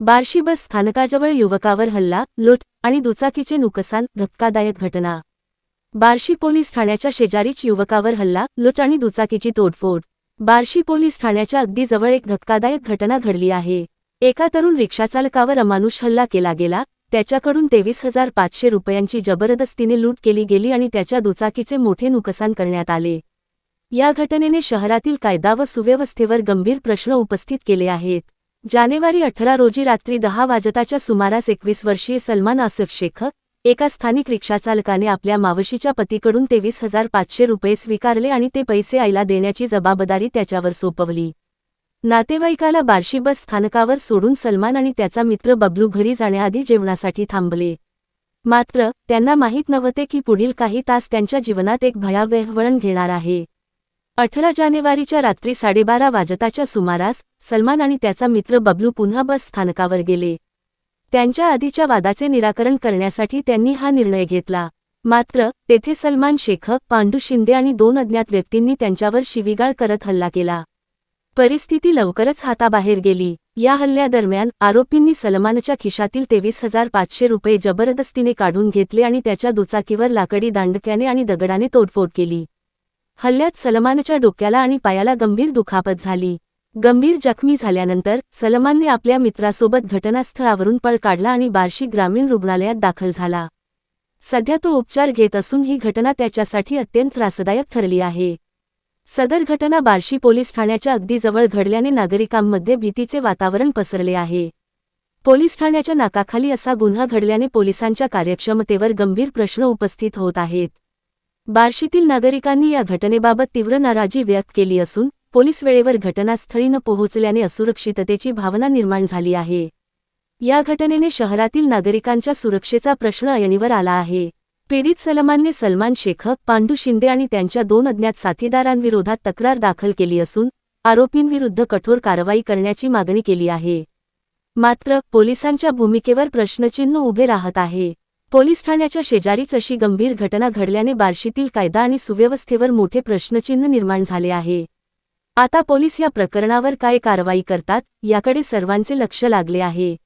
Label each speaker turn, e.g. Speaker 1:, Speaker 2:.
Speaker 1: बार्शी बस स्थानकाजवळ युवकावर हल्ला लूट आणि दुचाकीचे नुकसान धक्कादायक घटना. बार्शी पोलीस ठाण्याच्या शेजारीच युवकावर हल्ला लूट आणि दुचाकीची तोडफोड. बार्शी पोलीस ठाण्याच्या अगदी जवळ एक धक्कादायक घटना घडली आहे. एका तरुण रिक्षाचालकावर अमानुष हल्ला केला गेला त्याच्याकडून तेवीस हजार पाचशे रुपयांची जबरदस्तीने लूट केली गेली आणि त्याच्या दुचाकीचे मोठे नुकसान करण्यात आले. या घटनेने शहरातील कायदा व सुव्यवस्थेवर गंभीर प्रश्न उपस्थित केले आहेत. जानेवारी अठरा रोजी रात्री दहा वाजताच्या सुमारास एकवीस वर्षीय सलमान आसिफ शेख एका स्थानिक रिक्षाचालकाने आपल्या मावशीच्या पतीकडून तेवीस हजार पाचशे रुपये स्वीकारले आणि ते पैसे आईला देण्याची जबाबदारी त्याच्यावर सोपवली. नातेवाईकाला बार्शी बस स्थानकावर सोडून सलमान आणि त्याचा मित्र बबलू घरी जाण्याआधी जेवणासाठी थांबले. मात्र त्यांना माहीत नव्हते की पुढील काही तास त्यांच्या जीवनात एक भयावह वळण घेणार आहे. अठरा जानेवारीच्या रात्री साडेबारा वाजताच्या सुमारास सलमान आणि त्याचा मित्र बबलू पुन्हा बस स्थानकावर गेले. त्यांच्या आधीच्या वादाचे निराकरण करण्यासाठी त्यांनी हा निर्णय घेतला. मात्र तेथे सलमान शेख पांडू शिंदे आणि दोन अज्ञात व्यक्तींनी त्यांच्यावर शिवीगाळ करत हल्ला केला. परिस्थिती लवकरच हाताबाहेर गेली. या हल्ल्यादरम्यान आरोपींनी सलमानच्या खिशातील तेवीस हजार पाचशे रुपये जबरदस्तीने काढून घेतले आणि त्याच्या दुचाकीवर लाकडी दांडक्याने आणि दगडाने तोडफोड केली. हल्ल्यात सलमानच्या डोक्याला आणि पायाला गंभीर दुखापत झाली. गंभीर जखमी झाल्यानंतर सलमानने आपल्या मित्रासोबत घटनास्थळावरून पळ काढला आणि बार्शी ग्रामीण रुग्णालयात दाखल झाला. सध्या तो उपचार घेत असून ही घटना त्याच्यासाठी अत्यंत त्रासदायक ठरली आहे. सदर घटना बार्शी पोलीस ठाण्याच्या अगदी जवळ घडल्याने नागरिकांमध्ये भीतीचे वातावरण पसरले आहे. पोलीस ठाण्याच्या नाकाखाली असा गुन्हा घडल्याने पोलिसांच्या कार्यक्षमतेवर गंभीर प्रश्न उपस्थित होत आहेत. बार्शीतील नागरिकांनी या घटनेबाबत तीव्र नाराजी व्यक्त केली असून पोलीस वेळेवर घटनास्थळी न पोहोचल्याने असुरक्षिततेची भावना निर्माण झाली आहे. या घटनेने शहरातील नागरिकांच्या सुरक्षेचा प्रश्न ऐणीवर आला आहे. पीडित सलमानने सलमान शेख पांडू शिंदे आणि त्यांच्या दोन अज्ञात साथीदारांविरोधात तक्रार दाखल केली असून आरोपींविरुद्ध कठोर कारवाई करण्याची मागणी केली आहे. मात्र पोलिसांच्या भूमिकेवर प्रश्नचिन्ह उभे राहत आहे. पोलीस ठाण्याच्या शेजारीच अशी गंभीर घटना घडल्याने बार्शीतील कायदा आणि सुव्यवस्थेवर मोठे प्रश्नचिन्ह निर्माण झाले आहे. आता पोलीस या प्रकरणावर काय कारवाई करतात याकडे सर्वांचे लक्ष लागले आहे.